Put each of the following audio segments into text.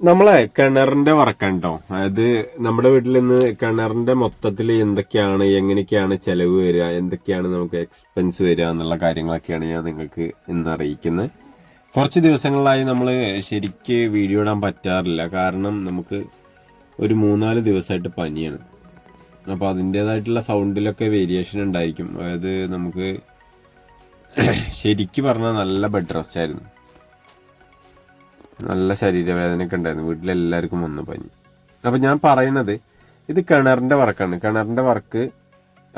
നമ്മളെ കിണറിന്റെ വർക്കാണ് കേട്ടോ അതായത് നമ്മുടെ വീട്ടിൽ നിന്ന് കിണറിന്റെ മൊത്തത്തിൽ എന്തൊക്കെയാണ് എങ്ങനെയൊക്കെയാണ് ചെലവ് വരിക എന്തൊക്കെയാണ് നമുക്ക് എക്സ്പെൻസ് വരിക എന്നുള്ള കാര്യങ്ങളൊക്കെയാണ് ഞാൻ നിങ്ങൾക്ക് ഇന്ന് അറിയിക്കുന്നത് കുറച്ച് ദിവസങ്ങളിലായി നമ്മൾ ശരിക്ക് വീഡിയോ ഇടാൻ പറ്റാറില്ല. കാരണം നമുക്ക് ഒരു മൂന്നാൽ ദിവസമായിട്ട് പനിയാണ്. അപ്പോൾ അതിന്റേതായിട്ടുള്ള സൗണ്ടിലൊക്കെ വേരിയേഷൻ ഉണ്ടായിരിക്കും. അതായത് നമുക്ക് ശരിക്ക് പറഞ്ഞാൽ നല്ല ബെഡ് റെസ്റ്റ് ആയിരുന്നു. നല്ല ശരീരവേദനയൊക്കെ ഉണ്ടായിരുന്നു. വീട്ടിലെല്ലാവർക്കും വന്നു പനി. അപ്പം ഞാൻ പറയുന്നത് ഇത് കിണറിന്റെ വർക്കാണ്. കിണറിന്റെ വർക്ക്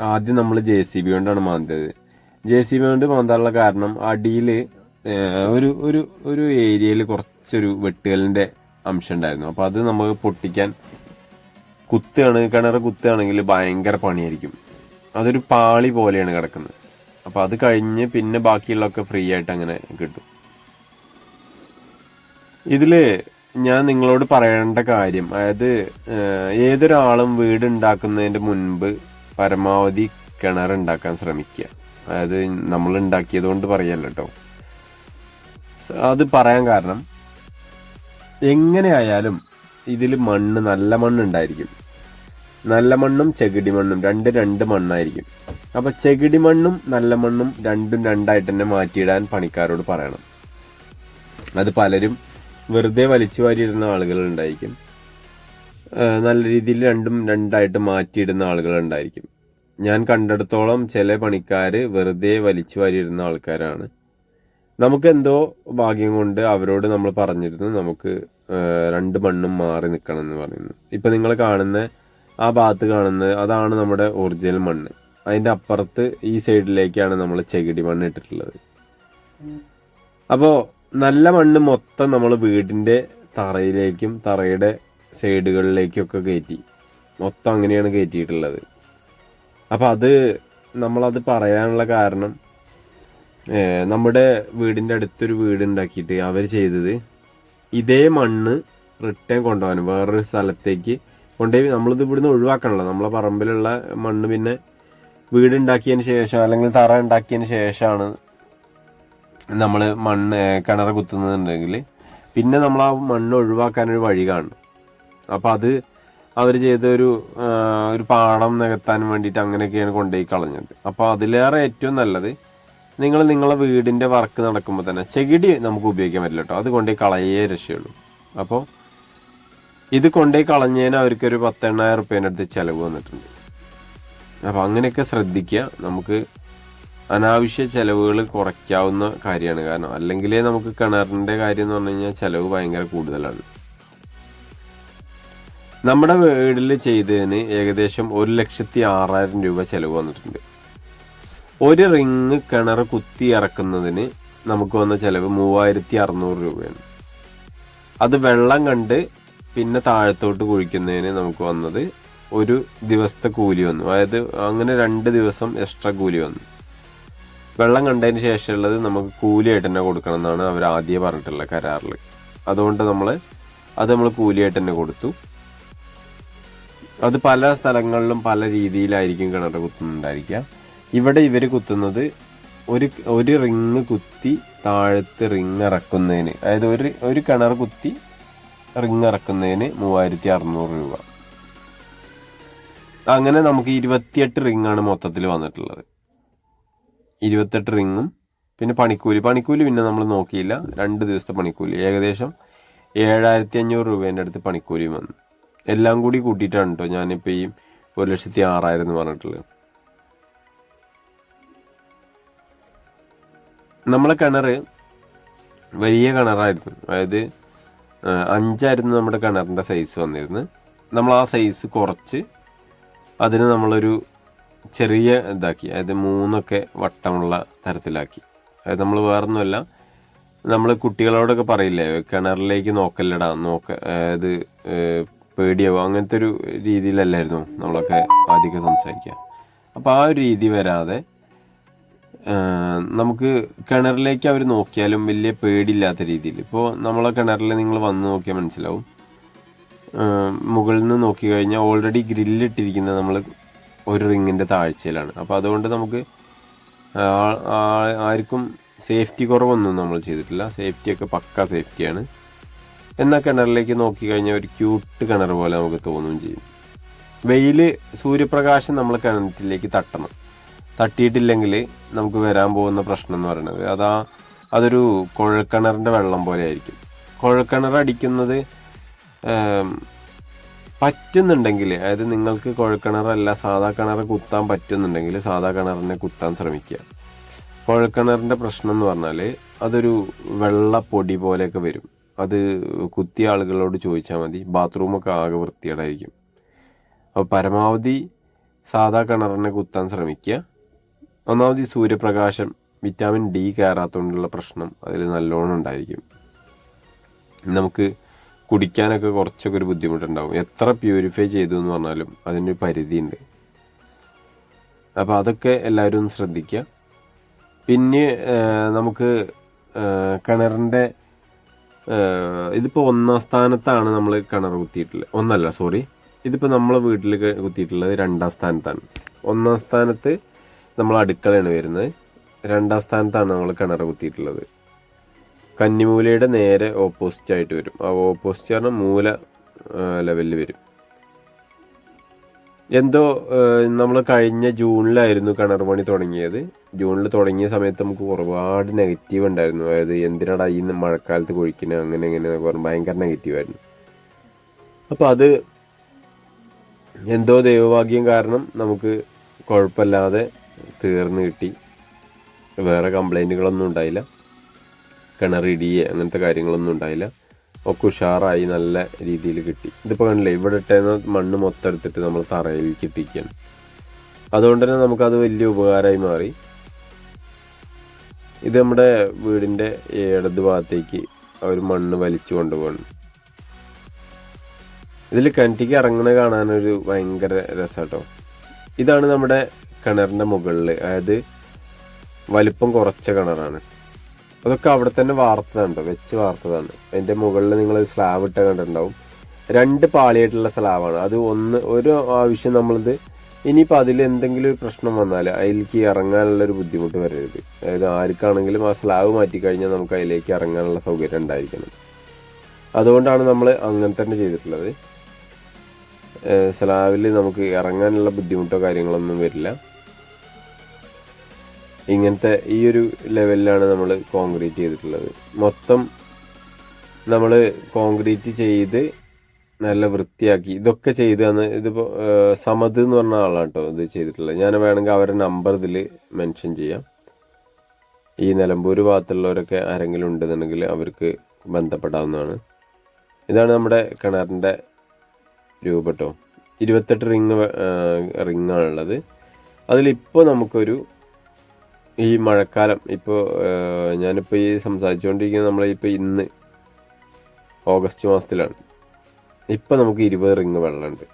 ആദ്യം നമ്മൾ ജെ സി ബി കൊണ്ടാണ് മാന്തിയത്. ജെ സി ബി കൊണ്ട് മാന്താനുള്ള കാരണം അടിയിൽ ഒരു ഒരു ഒരു ഏരിയയിൽ കുറച്ചൊരു വെട്ടുകലിന്റെ അംശം ഉണ്ടായിരുന്നു. അപ്പോൾ അത് നമുക്ക് പൊട്ടിക്കാൻ കുത്തുകയാണ് കിണർ കുത്തുകയാണെങ്കിൽ ഭയങ്കര പണിയായിരിക്കും. അതൊരു പാളി പോലെയാണ് കിടക്കുന്നത്. അപ്പോൾ അത് കഴിഞ്ഞ് പിന്നെ ബാക്കിയുള്ളതൊക്കെ ഫ്രീ ആയിട്ട് അങ്ങനെ കിട്ടും. ഇതിൽ ഞാൻ നിങ്ങളോട് പറയേണ്ട കാര്യം അതായത് ഏതൊരാളും വീട് ഉണ്ടാക്കുന്നതിന്റെ മുൻപ് പരമാവധി കിണർ ഉണ്ടാക്കാൻ ശ്രമിക്കുക. അതായത് നമ്മൾ ഉണ്ടാക്കിയത് കൊണ്ട് പറയല്ല കേട്ടോ. അത് പറയാൻ കാരണം എങ്ങനെയായാലും ഇതിൽ മണ്ണ് നല്ല മണ്ണ് ഉണ്ടായിരിക്കും നല്ല മണ്ണും ചെകിടി മണ്ണും രണ്ട് രണ്ട് മണ്ണായിരിക്കും. അപ്പൊ ചെകിടി മണ്ണും നല്ല മണ്ണും രണ്ടും രണ്ടായിട്ട് തന്നെ മാറ്റിയിടാൻ പണിക്കാരോട് പറയണം. അത് പലരും വെറുതെ വലിച്ചു വാരിയിടുന്ന ആളുകളുണ്ടായിരിക്കും. നല്ല രീതിയിൽ രണ്ടും രണ്ടായിട്ട് മാറ്റിയിടുന്ന ആളുകളുണ്ടായിരിക്കും. ഞാൻ കണ്ടെടുത്തോളം ചില പണിക്കാർ വെറുതെ വലിച്ചു വാരിയിടുന്ന ആൾക്കാരാണ്. നമുക്ക് എന്തോ ഭാഗ്യം കൊണ്ട് അവരോട് നമ്മൾ പറഞ്ഞിരുന്നു നമുക്ക് രണ്ട് മണ്ണും മാറി നിൽക്കണം എന്ന് പറയുന്നു. ഇപ്പം നിങ്ങൾ കാണുന്ന ആ ഭാഗത്ത് കാണുന്നത് അതാണ് നമ്മുടെ ഒറിജിനൽ മണ്ണ്. അതിന്റെ അപ്പുറത്ത് ഈ സൈഡിലേക്കാണ് നമ്മൾ ചെകിടി മണ്ണ് ഇട്ടിട്ടുള്ളത്. അപ്പോൾ നല്ല മണ്ണ് മൊത്തം നമ്മൾ വീടിന്റെ തറയിലേക്കും തറയുടെ സൈഡുകളിലേക്കും ഒക്കെ കയറ്റി മൊത്തം അങ്ങനെയാണ് കയറ്റിയിട്ടുള്ളത് അപ്പം അത് നമ്മളത് പറയാനുള്ള കാരണം നമ്മുടെ വീടിന്റെ അടുത്തൊരു വീട് ഉണ്ടാക്കിയിട്ട് അവർ ചെയ്തത് ഇതേ മണ്ണ് റിട്ടേൺ കൊണ്ടുപോകാൻ വേറൊരു സ്ഥലത്തേക്ക് കൊണ്ടുപോയി നമ്മളിത് ഇവിടുന്ന് ഒഴിവാക്കണല്ലോ നമ്മളെ പറമ്പിലുള്ള മണ്ണ് പിന്നെ വീടുണ്ടാക്കിയതിന് ശേഷം അല്ലെങ്കിൽ തറ ഉണ്ടാക്കിയതിന് ശേഷമാണ് നമ്മൾ മണ്ണ് കിണർ കുത്തുന്നുണ്ടെങ്കിൽ പിന്നെ നമ്മൾ ആ മണ്ണ് ഒഴിവാക്കാനൊരു വഴി കാണും. അപ്പം അത് അവർ ചെയ്തൊരു ഒരു പാടം നികത്താൻ വേണ്ടിയിട്ട് അങ്ങനെയൊക്കെയാണ് കൊണ്ടുപോയി കളഞ്ഞത്. അപ്പോൾ അതിലേറെ ഏറ്റവും നല്ലത് നിങ്ങൾ നിങ്ങളെ വീടിന്റെ വർക്ക് നടക്കുമ്പോൾ തന്നെ ചെകിടി നമുക്ക് ഉപയോഗിക്കാൻ പറ്റില്ല കേട്ടോ അത് കൊണ്ടുപോയി കളയേ രക്ഷയുള്ളൂ. അപ്പോൾ ഇത് കൊണ്ടുപോയി കളഞ്ഞതിന് അവർക്കൊരു പത്തെണ്ണായിരം റുപ്യേന്റെ അടുത്ത് ചിലവ് വന്നിട്ടുണ്ട്. അപ്പോൾ അങ്ങനെയൊക്കെ ശ്രദ്ധിക്കുക. നമുക്ക് അനാവശ്യ ചെലവുകൾ കുറയ്ക്കാവുന്ന കാര്യമാണ്. കാരണം അല്ലെങ്കിൽ നമുക്ക് കിണറിന്റെ കാര്യം എന്ന് പറഞ്ഞു കഴിഞ്ഞാൽ ചെലവ് ഭയങ്കര കൂടുതലാണ്. നമ്മുടെ വീടിൽ ചെയ്തതിന് ഏകദേശം ഒരു ലക്ഷത്തി ആറായിരം രൂപ ചിലവ് വന്നിട്ടുണ്ട്. ഒരു റിങ് കിണർ കുത്തി ഇറക്കുന്നതിന് നമുക്ക് വന്ന ചെലവ് മൂവായിരത്തി അറുന്നൂറ് രൂപയാണ്. അത് വെള്ളം കണ്ട് പിന്നെ താഴത്തോട്ട് കുഴിക്കുന്നതിന് നമുക്ക് വന്നത് ഒരു ദിവസത്തെ കൂലി വന്നു. അതായത് അങ്ങനെ രണ്ട് ദിവസം എക്സ്ട്രാ കൂലി വന്നു. വെള്ളം കണ്ടതിന് ശേഷമുള്ളത് നമുക്ക് കൂലിയായിട്ട് തന്നെ കൊടുക്കണം എന്നാണ് അവർ ആദ്യം പറഞ്ഞിട്ടുള്ള കരാറിൽ അതുകൊണ്ട് നമ്മൾ അത് നമ്മൾ കൂലിയായിട്ട് തന്നെ കൊടുത്തു. അത് പല സ്ഥലങ്ങളിലും പല രീതിയിലായിരിക്കും കിണർ കുത്തുന്നുണ്ടായിരിക്കുക. ഇവിടെ ഇവർ കുത്തുന്നത് ഒരു ഒരു റിങ് കുത്തി താഴത്ത് റിങ് ഇറക്കുന്നതിന് അതായത് ഒരു ഒരു കിണർ കുത്തി റിങ് ഇറക്കുന്നതിന് മൂവായിരത്തി അറുന്നൂറ് രൂപ. അങ്ങനെ നമുക്ക് ഇരുപത്തിയെട്ട് റിങ്ങാണ് മൊത്തത്തിൽ വന്നിട്ടുള്ളത്. ഇരുപത്തെട്ട് റിങ്ങും പിന്നെ പണിക്കൂലി. പണിക്കൂലി പിന്നെ നമ്മൾ നോക്കിയില്ല. രണ്ട് ദിവസത്തെ പണിക്കൂലി. ഏകദേശം ഏഴായിരത്തി അഞ്ഞൂറ് രൂപേന്റെ അടുത്ത് പണിക്കൂലിയും വന്നു. എല്ലാം കൂടി കൂട്ടിയിട്ടാണ് കേട്ടോ ഞാനിപ്പോൾ ഈ ഒരു ലക്ഷത്തി ആറായിരം എന്ന് പറഞ്ഞിട്ടുള്ളത്. നമ്മളെ കിണർ വലിയ കിണറായിരുന്നു. അതായത് അഞ്ചായിരുന്നു നമ്മുടെ കിണറിന്റെ സൈസ് വന്നിരുന്നത്. നമ്മൾ ആ സൈസ് കുറച്ച് അതിന് നമ്മളൊരു ചെറിയ ഇതാക്കി അതായത് മൂന്നൊക്കെ വട്ടമുള്ള തരത്തിലാക്കി. അതായത് നമ്മൾ വേറൊന്നുമല്ല നമ്മൾ കുട്ടികളോടൊക്കെ പറയില്ലേ കിണറിലേക്ക് നോക്കല്ലടാ നോക്ക അതായത് പേടിയാവോ? അങ്ങനത്തെ ഒരു രീതിയിലല്ലായിരുന്നു നമ്മളൊക്കെ ആദ്യമൊക്കെ സംസാരിക്കുക. അപ്പോൾ ആ ഒരു രീതി വരാതെ നമുക്ക് കിണറിലേക്ക് അവർ നോക്കിയാലും വലിയ പേടിയില്ലാത്ത രീതിയിൽ. ഇപ്പോൾ നമ്മളെ കിണറിൽ നിങ്ങൾ വന്ന് നോക്കിയാൽ മനസ്സിലാവും. മുകളിൽ നിന്ന് നോക്കി കഴിഞ്ഞാൽ ഓൾറെഡി ഗ്രില്ലിട്ടിരിക്കുന്ന നമ്മൾ ഒരു റിങ്ങിന്റെ താഴ്ചയിലാണ്. അപ്പോൾ അതുകൊണ്ട് നമുക്ക് ആർക്കും സേഫ്റ്റി കുറവൊന്നും നമ്മൾ ചെയ്തിട്ടില്ല. സേഫ്റ്റിയൊക്കെ പക്ക സേഫ്റ്റിയാണ്. എന്നാൽ കിണറിലേക്ക് നോക്കിക്കഴിഞ്ഞാൽ ഒരു ക്യൂട്ട് കിണർ പോലെ നമുക്ക് തോന്നുകയും ചെയ്യും. വെയിൽ സൂര്യപ്രകാശം നമ്മൾ കിണറ്റിലേക്ക് തട്ടണം. തട്ടിയിട്ടില്ലെങ്കിൽ നമുക്ക് വരാൻ പോകുന്ന പ്രശ്നം എന്ന് പറയുന്നത് അതാ അതൊരു കുഴൽക്കിണറിന്റെ വെള്ളം പോലെ ആയിരിക്കും. കുഴൽക്കിണർ അടിക്കുന്നത് പറ്റുന്നുണ്ടെങ്കിൽ അതായത് നിങ്ങൾക്ക് കുഴൽക്കിണറല്ല സാധാ കിണർ കുത്താൻ പറ്റുന്നുണ്ടെങ്കിൽ സാധാ കിണറിനെ കുത്താൻ ശ്രമിക്കുക. കുഴൽക്കിണറിന്റെ പ്രശ്നം എന്ന് പറഞ്ഞാൽ അതൊരു വെള്ള പൊടി പോലെയൊക്കെ വരും. അത് കുത്തിയ ആളുകളോട് ചോദിച്ചാൽ മതി ബാത്റൂമൊക്കെ ആകെ വൃത്തികേടായിരിക്കും. അപ്പോൾ പരമാവധി സാധാ കിണറിനെ കുത്താൻ ശ്രമിക്കുക. ഒന്നാമത് സൂര്യപ്രകാശം വിറ്റാമിൻ ഡി കയറാത്തതുകൊണ്ടുള്ള പ്രശ്നം അതിൽ നല്ലോണം ഉണ്ടായിരിക്കും. നമുക്ക് കുടിക്കാനൊക്കെ കുറച്ചൊക്കെ ഒരു ബുദ്ധിമുട്ടുണ്ടാവും. എത്ര പ്യൂരിഫൈ ചെയ്തു എന്ന് പറഞ്ഞാലും അതിന് പരിധിയുണ്ട്. അപ്പോൾ അതൊക്കെ എല്ലാവരും ശ്രദ്ധിക്കുക പിന്നെ നമുക്ക് കിണറിന്റെ ഇതിപ്പോൾ ഒന്നാം സ്ഥാനത്താണ് നമ്മൾ കിണർ കുത്തിയിട്ടുള്ളത് ഒന്നല്ല സോറി ഇതിപ്പോൾ നമ്മളെ വീട്ടിൽ കുത്തിയിട്ടുള്ളത് രണ്ടാം സ്ഥാനത്താണ്. ഒന്നാം സ്ഥാനത്ത് നമ്മൾ അടുക്കളയാണ് വരുന്നത്. രണ്ടാം സ്ഥാനത്താണ് നമ്മൾ കിണർ കുത്തിയിട്ടുള്ളത്. കന്നിമൂലയുടെ നേരെ ഓപ്പോസിറ്റ് ആയിട്ട് വരും. ആ ഓപ്പോസിറ്റ് പറഞ്ഞാൽ മൂല ലെവലിൽ വരും. എന്തോ നമ്മൾ കഴിഞ്ഞ ജൂണിലായിരുന്നു കിണർ പണി തുടങ്ങിയത്. ജൂണിൽ തുടങ്ങിയ സമയത്ത് നമുക്ക് ഒരുപാട് നെഗറ്റീവ് ഉണ്ടായിരുന്നു. അതായത് എന്തിനാടാ ഈ മഴക്കാലത്ത് കുഴിക്കുന്നത് അങ്ങനെ ഇങ്ങനെ പറഞ്ഞു ഭയങ്കര നെഗറ്റീവായിരുന്നു അപ്പോൾ അത് എന്തോ ദൈവഭാഗ്യം കാരണം നമുക്ക് കുഴപ്പമില്ലാതെ തീർന്നു കിട്ടി. വേറെ കംപ്ലൈന്റുകളൊന്നും ഉണ്ടായില്ല. കിണറിടിയെ അങ്ങനത്തെ കാര്യങ്ങളൊന്നും ഉണ്ടായില്ല. ഒക്കെ ഉഷാറായി നല്ല രീതിയിൽ കിട്ടി. ഇതിപ്പോൾ കണ്ടില്ലേ ഇവിടെ ഇട്ടേന്ന് മണ്ണ് മൊത്തം എടുത്തിട്ട് നമ്മൾ തറയിലേക്ക് ഇട്ടിരിക്കുകയാണ് അതുകൊണ്ട് തന്നെ നമുക്കത് വലിയ ഉപകാരമായി മാറി. ഇത് നമ്മുടെ വീടിന്റെ ഇടത് ഭാഗത്തേക്ക് അവർ മണ്ണ് വലിച്ചു കൊണ്ടുപോകണം ഇതിൽ കിണറ്റിക്ക് ഇറങ്ങണ കാണാനൊരു ഭയങ്കര രസാട്ടോ. ഇതാണ് നമ്മുടെ കിണറിന്റെ മുകളിൽ അതായത് വലിപ്പം കുറച്ച കിണറാണ്. അതൊക്കെ അവിടെ തന്നെ വാർത്തതാണ് വെച്ച് വാർത്തതാണ്. അതിന്റെ മുകളിൽ നിങ്ങൾ സ്ലാബ് ഇട്ട കണ്ടിട്ടുണ്ടാവും. രണ്ട് പാളിയായിട്ടുള്ള സ്ലാബാണ് അത് ഒന്ന് ഒരു ആവശ്യം നമ്മളിത് ഇനിയിപ്പോൾ അതിൽ എന്തെങ്കിലും ഒരു പ്രശ്നം വന്നാൽ അതിലേക്ക് ഇറങ്ങാനുള്ള ഒരു ബുദ്ധിമുട്ട് വരരുത്. അതായത് ആർക്കാണെങ്കിലും ആ സ്ലാബ് മാറ്റിക്കഴിഞ്ഞാൽ നമുക്ക് അതിലേക്ക് ഇറങ്ങാനുള്ള സൗകര്യം ഉണ്ടായിരിക്കണം. അതുകൊണ്ടാണ് നമ്മൾ അങ്ങനെ തന്നെ ചെയ്തിട്ടുള്ളത്. സ്ലാബിൽ നമുക്ക് ഇറങ്ങാനുള്ള ബുദ്ധിമുട്ടോ കാര്യങ്ങളൊന്നും വരില്ല. ഇങ്ങനത്തെ ഈ ഒരു ലെവലിലാണ് നമ്മൾ കോൺക്രീറ്റ് ചെയ്തിട്ടുള്ളത്. മൊത്തം നമ്മൾ കോൺക്രീറ്റ് ചെയ്ത് നല്ല വൃത്തിയാക്കി. ഇതൊക്കെ ചെയ്ത് തന്ന് ഇതിപ്പോൾ സമത് എന്ന് പറഞ്ഞ ആളാണ് കേട്ടോ ഇത് ചെയ്തിട്ടുള്ളത്. ഞാൻ വേണമെങ്കിൽ അവരുടെ നമ്പർ ഇതിൽ മെൻഷൻ ചെയ്യാം. ഈ നിലമ്പൂർ ഭാഗത്തുള്ളവരൊക്കെ ആരെങ്കിലും ഉണ്ടെന്നുണ്ടെങ്കിൽ അവർക്ക് ബന്ധപ്പെടാവുന്നതാണ്. ഇതാണ് നമ്മുടെ കിണറിന്റെ രൂപട്ടോ. ഇരുപത്തെട്ട് റിങ് റിങ്ങാണുള്ളത്. അതിലിപ്പോൾ നമുക്കൊരു ഈ മഴക്കാലം ഇപ്പോൾ ഞാനിപ്പോൾ ഈ സംസാരിച്ചുകൊണ്ടിരിക്കുന്നത് നമ്മളിപ്പോൾ ഇന്ന് ഓഗസ്റ്റ് മാസത്തിലാണ്. ഇപ്പം നമുക്ക് ഇരുപത് റിങ് വെള്ളമുണ്ട്.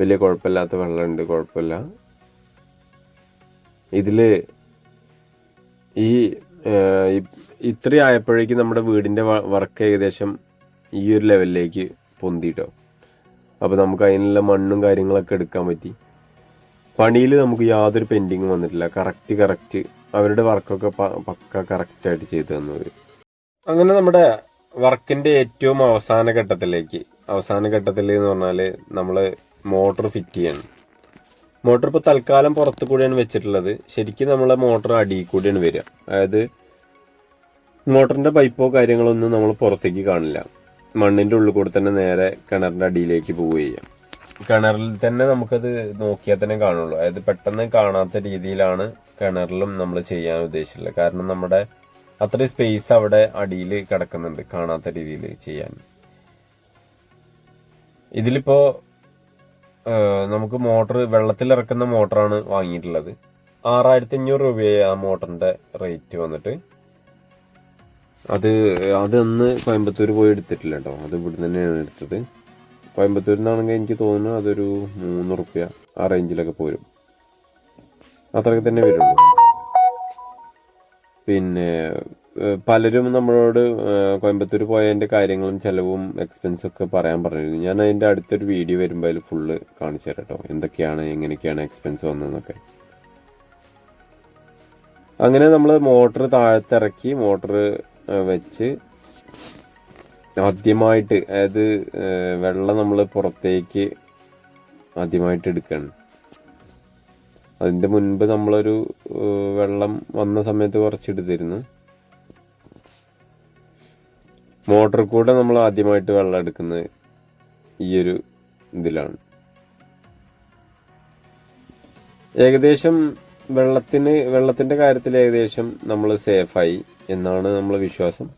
വലിയ കുഴപ്പമില്ലാത്ത വെള്ളമുണ്ട് കുഴപ്പമില്ല. ഇതിൽ ഈ ഇത്ര ആയപ്പോഴേക്കും നമ്മുടെ വീടിന്റെ വർക്ക് ഏകദേശം ഈ ഒരു ലെവലിലേക്ക് പൊന്തിട്ടോ. അപ്പോൾ നമുക്ക് അതിനുള്ള മണ്ണും കാര്യങ്ങളൊക്കെ എടുക്കാൻ പറ്റി. പണിയിൽ നമുക്ക് യാതൊരു പെൻഡിങ് വന്നിട്ടില്ല. കറക്റ്റ് കറക്റ്റ് അവരുടെ വർക്കൊക്കെ പക്ക കറക്റ്റായിട്ട് ചെയ്തു തന്നത് അങ്ങനെ നമ്മുടെ വർക്കിന്റെ ഏറ്റവും അവസാന ഘട്ടത്തിലേക്ക് അവസാന ഘട്ടത്തിൽ എന്ന് പറഞ്ഞാൽ നമ്മൾ മോട്ടർ ഫിറ്റ് ചെയ്യണം. മോട്ടർ ഇപ്പോൾ തൽക്കാലം പുറത്തു കൂടിയാണ് വെച്ചിട്ടുള്ളത്. ശരിക്കും നമ്മളെ മോട്ടർ അടിയിൽ കൂടിയാണ് വരിക. അതായത് മോട്ടറിന്റെ പൈപ്പോ കാര്യങ്ങളൊന്നും നമ്മൾ പുറത്തേക്ക് കാണില്ല. മണ്ണിന്റെ ഉള്ളിൽ കൂടെ തന്നെ നേരെ കിണറിന്റെ അടിയിലേക്ക് പോവുകയും കിണറിൽ തന്നെ നമുക്കത് നോക്കിയാൽ തന്നെ കാണുള്ളൂ. അതായത് പെട്ടെന്ന് കാണാത്ത രീതിയിലാണ് കിണറിലും നമ്മൾ ചെയ്യാൻ ഉദ്ദേശിച്ചിട്ടുള്ളത്. കാരണം നമ്മുടെ അത്രയും സ്പേസ് അവിടെ അടിയിൽ കിടക്കുന്നുണ്ട് കാണാത്ത രീതിയിൽ ചെയ്യാൻ. ഇതിലിപ്പോൾ നമുക്ക് മോട്ടർ വെള്ളത്തിൽ ഇറക്കുന്ന മോട്ടറാണ് വാങ്ങിയിട്ടുള്ളത്. ആറായിരത്തി അഞ്ഞൂറ് രൂപയായി ആ മോട്ടറിന്റെ റേറ്റ് വന്നിട്ട്. അത് അതൊന്ന് കോയമ്പത്തൂർ പോയി എടുത്തിട്ടില്ല കേട്ടോ. അത് ഇവിടുന്ന് തന്നെയാണ് എടുത്തത്. കോയമ്പത്തൂരിൽ നിന്നാണെങ്കിൽ എനിക്ക് തോന്നുന്നു അതൊരു മൂന്ന് റുപ്യ ആ റേഞ്ചിലൊക്കെ പോരും. അത്രയൊക്കെ തന്നെ വരുള്ളൂ. പിന്നെ പലരും നമ്മളോട് കോയമ്പത്തൂർ പോയതിന്റെ കാര്യങ്ങളും ചിലവും എക്സ്പെൻസും ഒക്കെ പറയാൻ പറഞ്ഞിരുന്നു. ഞാൻ അതിന്റെ അടുത്തൊരു വീഡിയോ വരുമ്പോൾ അതിൽ ഫുള്ള് കാണിച്ചു തരാം കേട്ടോ എന്തൊക്കെയാണ് എങ്ങനെയൊക്കെയാണ് എക്സ്പെൻസ് വന്നതെന്നൊക്കെ. അങ്ങനെ നമ്മൾ മോട്ടർ താഴത്തിറക്കി മോട്ടർ വെച്ച് ആദ്യമായിട്ട് അതായത് വെള്ളം നമ്മൾ പുറത്തേക്ക് ആദ്യമായിട്ട് എടുക്കുകയാണ് അതിന്റെ മുൻപ് നമ്മളൊരു വെള്ളം വന്ന സമയത്ത് കുറച്ചെടുത്തിരുന്നു മോട്ടർ കൂടെ നമ്മൾ ആദ്യമായിട്ട് വെള്ളം എടുക്കുന്നത് ഈ ഒരു ഇതിലാണ്. ഏകദേശം വെള്ളത്തിന് വെള്ളത്തിന്റെ കാര്യത്തിൽ ഏകദേശം നമ്മൾ സേഫായി എന്നാണ് നമ്മൾ വിശ്വാസം.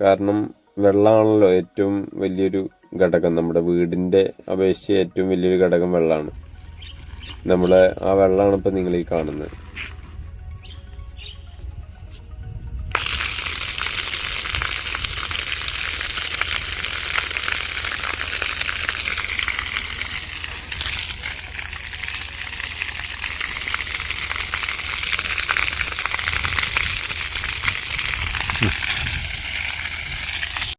കാരണം വെള്ളമാണല്ലോ ഏറ്റവും വലിയൊരു ഘടകം. നമ്മുടെ വീടിന്റെ അപേക്ഷിച്ച് ഏറ്റവും വലിയൊരു ഘടകം വെള്ളമാണ്. നമ്മളെ ആ വെള്ളമാണ് ഇപ്പം നിങ്ങൾ ഈ കാണുന്നത്.